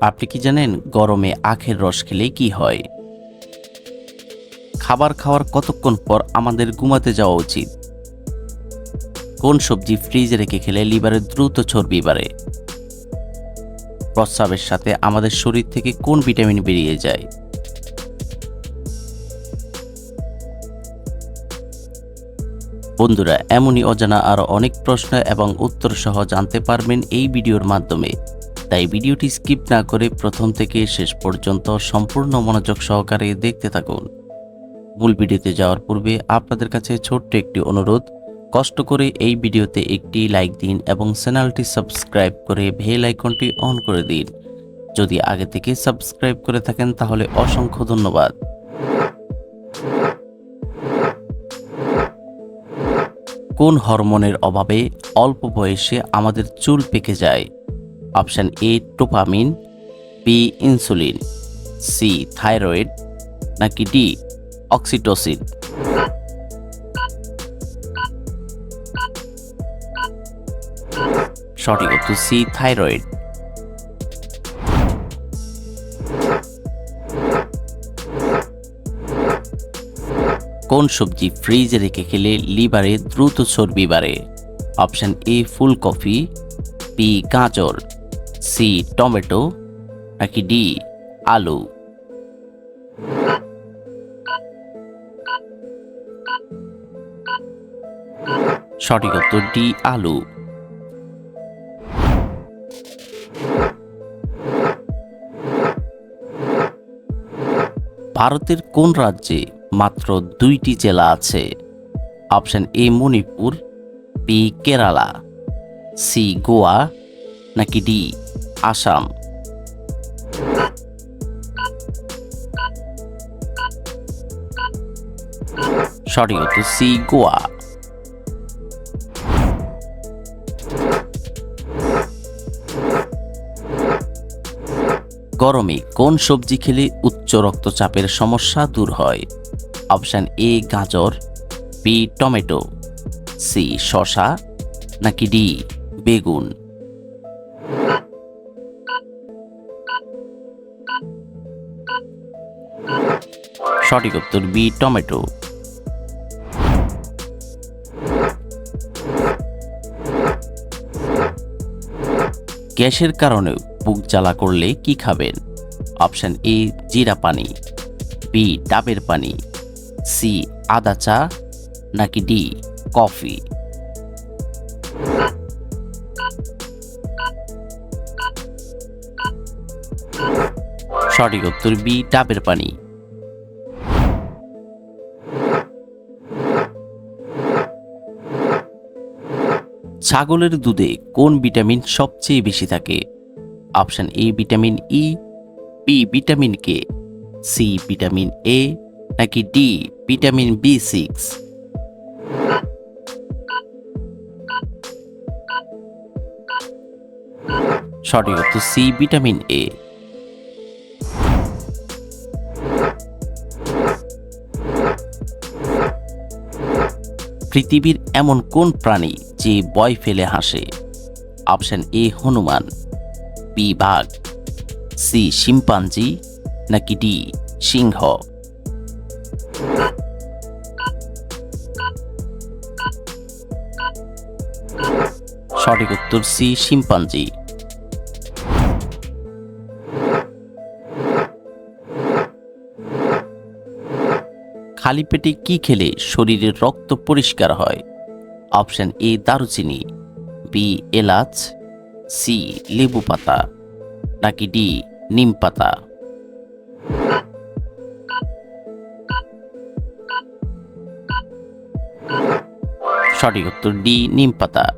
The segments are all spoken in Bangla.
আপনি কি জানেন গরমে আখের রস খেলে কি হয়? খাবার খাওয়ার কতক্ষণ পর আমাদের ঘুমাতে যাওয়া উচিত? কোন সবজি ফ্রিজে রেখে খেলে লিভারে দ্রুত চর্বি বাড়ে? প্রস্রাবের সাথে আমাদের শরীর থেকে কোন ভিটামিন বেরিয়ে যায়? বন্ধুরা, এমনই অজানা আরও অনেক প্রশ্ন এবং উত্তর সহ জানতে পারবেন এই ভিডিওর মাধ্যমে। তাই ভিডিওটি স্কিপ না করে প্রথম থেকে শেষ পর্যন্ত সম্পূর্ণ মনোযোগ সহকারে দেখতে থাকুন। মূল ভিডিওতে যাওয়ার পূর্বে আপনাদের কাছে ছোট্ট একটি অনুরোধ, কষ্ট করে এই ভিডিওতে একটি লাইক দিন এবং চ্যানেলটি সাবস্ক্রাইব করে বেল আইকনটি অন করে দিন। যদি আগে থেকে সাবস্ক্রাইব করে থাকেন তাহলে অসংখ্য ধন্যবাদ। কোন হরমোনের অভাবে অল্প বয়সে আমাদের চুল পেকে যায়? Option A dopamine B insulin, C thyroid, নাকি ডি অক্সিটোসিন? সঠিক উত্তর সি থাইরয়েড। কোন সবজি ফ্রিজে রেখে খেলে লিভারে দ্রুত চর্বি বাড়ে? অপশন এ ফুলকপি, বি গাজর। সি, টমেটো, নাকি ডি, আলু? সঠিক উত্তর ডি, আলু। ভারতের কোন রাজ্যে মাত্র দুইটি জেলা আছে? Option A, Manipur, B, Kerala, C, Goa, নাকি ডি আসাম। সঠিক উত্তর সি গোয়া গরমে কোন সবজি খেলে উচ্চ রক্তচাপের সমস্যা দূর হয়? অপশান এ গাজর বি টমেটো সি শশা নাকি ডি বেগুন? সঠিক উত্তর বি, টমেটো। গ্যাসের কারণে বুক জ্বালা করলে কি খাবেন? অপশন এ, জিরা পানি। বি, ডাবের পানি। সি, আদা চা। নাকি ডি, কফি। সঠিক উত্তর বি, ডাবের পানি। ছাগলের দুধে কোন ভিটামিন সবচেয়ে বেশি থাকে? Option A vitamin E, B vitamin K, C vitamin A, নাকি ডি ভিটামিন বি সিক্স? সঠিক সি ভিটামিন এ। পৃথিবীর এমন কোন প্রাণী যে বয় ফেলে হাসে? অপশন এ হনুমান বি বাঘ সি শিম্পাঞ্জি, নাকি ডি সিংহ? সঠিক উত্তর সি শিম্পাঞ্জি। খালি পেটে কি খেলে শরীরের রক্ত পরিষ্কার হয়? অপশন এ, দারুচিনি। বি, এলাচ। সি, লেবু পাতা। নাকি ডি, নিম পাতা। সঠিক উত্তর ডি, নিম পাতা।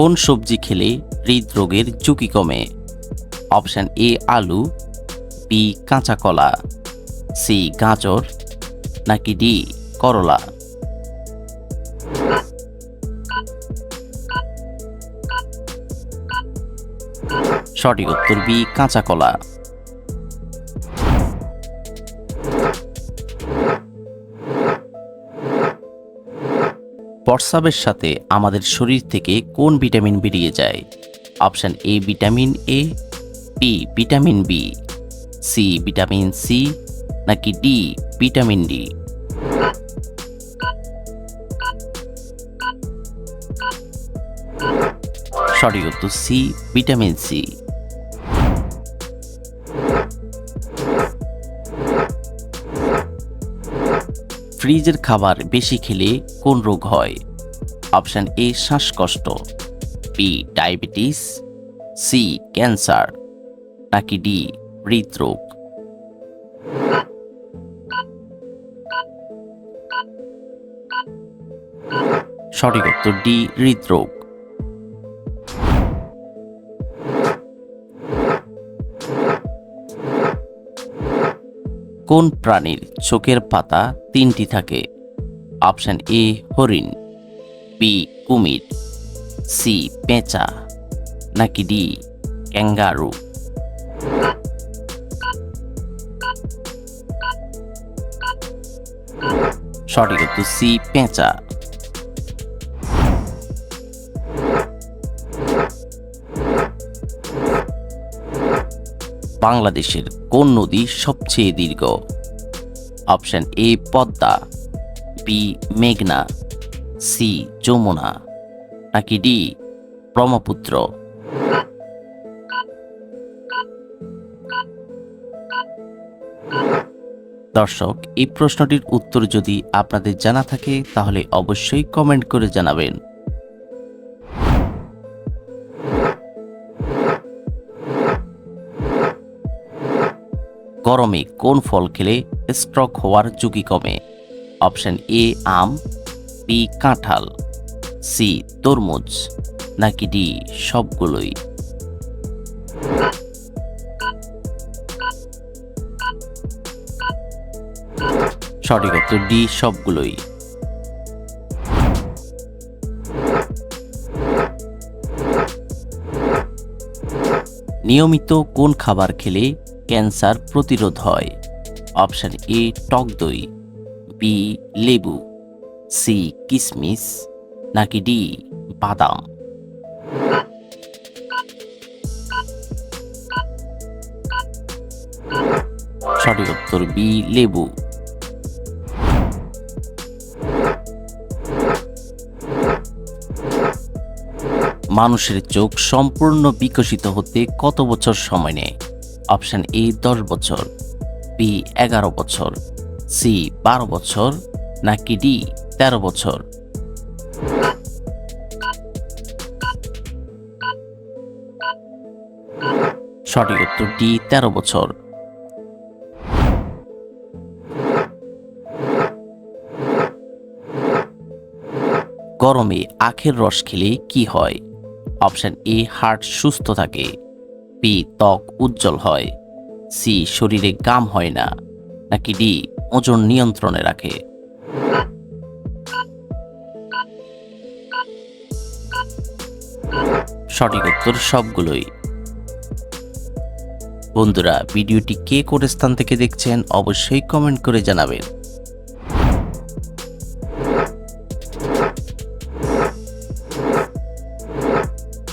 কোন সবজি খেলে হৃদরোগের ঝুঁকি কমে? অপশান এ, আলু, বি, কাঁচা কলা, সি, গাজর, নাকি ডি, করলা? সঠিক উত্তর বি, কাঁচা কলা। প্রস্রাবের সাথে আমাদের শরীর থেকে কোন ভিটামিন বেরিয়ে যায়? Option A vitamin A B vitamin B C vitamin C নাকি ডি ভিটামিন ডি সঠিক উত্তর সি ভিটামিন সি ফ্রিজের খাবার বেশি খেলে কোন রোগ হয়? অপশান এ, শ্বাসকষ্ট বি ডায়াবেটিস সি ক্যান্সার, নাকি ডি হৃদরোগ। সঠিক উত্তর ডি হৃদরোগ। কোন প্রাণীর চোখের পাতা তিনটি থাকে? অপশান এ, হরিণ, বি, কুমির, সি, পেঁচা, নাকি ডি, ক্যাঙ্গারু? সঠিক হচ্ছে সি, পেঁচা। বাংলাদেশের কোন নদী সবচেয়ে দীর্ঘ? অপশন এ, পদ্মা, বি, মেঘনা, সি, যমুনা, নাকি ডি, ব্রহ্মপুত্র? দর্শক, এই প্রশ্নটির উত্তর যদি আপনাদের জানা থাকে, তাহলে অবশ্যই কমেন্ট করে জানাবেন। গরমে কোন ফল খেলে স্ট্রোক হওয়ার ঝুঁকি কমে? অপশন এ আম বি কাঁঠাল সি তরমুজ, নাকি ডি সবগুলোই? সঠিক উত্তর ডি সবগুলোই। নিয়মিত কোন খাবার খেলে ক্যান্সার প্রতিরোধ হয়? অপশন এ, টক দই, বি, লেবু, সি কিশমিশ নাকি ডি, বাদাম? সঠিক উত্তর বি, লেবু। মানুষের চোখ সম্পূর্ণ বিকশিত হতে কত বছর সময় নেয়? অপশন এ, দশ বছর বি এগারো বছর সি বারো বছর, নাকি ডি তেরো বছর? সঠিক উত্তর ডি তেরো বছর। গরমে আখের রস খেলে কি হয়? অপশন এ, হার্ট সুস্থ থাকে। বি, ত্বক উজ্জ্বল হয়। সি, শরীরে গাম হয় না। নাকি ডি, ওজন নিয়ন্ত্রণে রাখে। সঠিক উত্তর সবগুলোই। বন্ধুরা, ভিডিওটি কে কোন স্থান থেকে দেখছেন অবশ্যই কমেন্ট করে জানাবেন।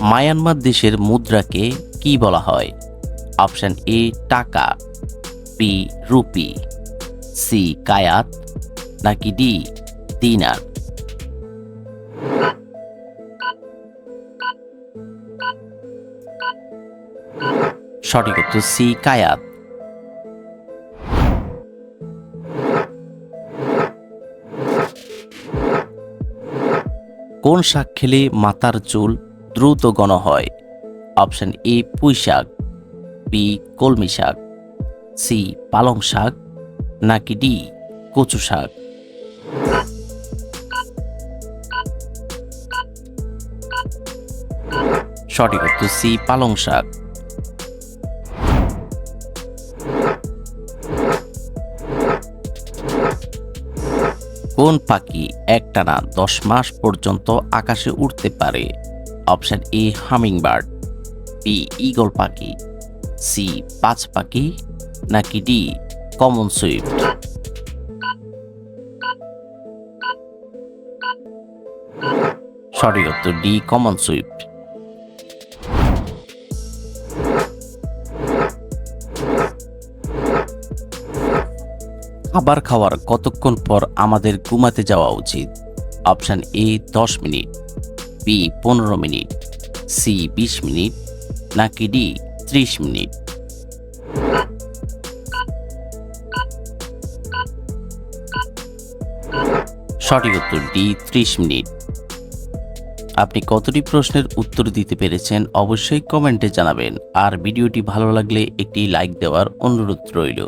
মায়ানমার দেশের মুদ্রাকে কি বলা হয়? অপশন এ, টাকা, বি, রুপি, সি, কায়াত, নাকি ডি, দিনার? সঠিক উত্তর সি, কায়াত। কোন শাক খেলে মাথার চুল দ্রুত ঘন হয়। অপশন এ পুঁই শাক, বি কলমি শাক, সি পালং শাক, নাকি ডি কচু শাক। সঠিক উত্তর সি পালং শাক। কোন পাখি একটানা দশ মাস পর্যন্ত আকাশে উঠতে পারে? Option A humming bird B eagle পাখি সি পাঁচ পাখি, নাকি ডি কমন সুইফট সঠিক উত্তর ডি কমন সুইফট খাবার খাওয়ার কতক্ষণ পর আমাদের ঘুমাতে যাওয়া উচিত? অপশান এ, দশ মিনিট। বি পনেরো মিনিট, সি বিশ মিনিট, নাকি ডি ত্রিশ মিনিট? সঠিক উত্তর ডি ত্রিশ মিনিট। আপনি কতটি প্রশ্নের উত্তর দিতে পেরেছেন অবশ্যই কমেন্টে জানাবেন, আর ভিডিওটি ভালো লাগলে একটি লাইক দেওয়ার অনুরোধ রইল।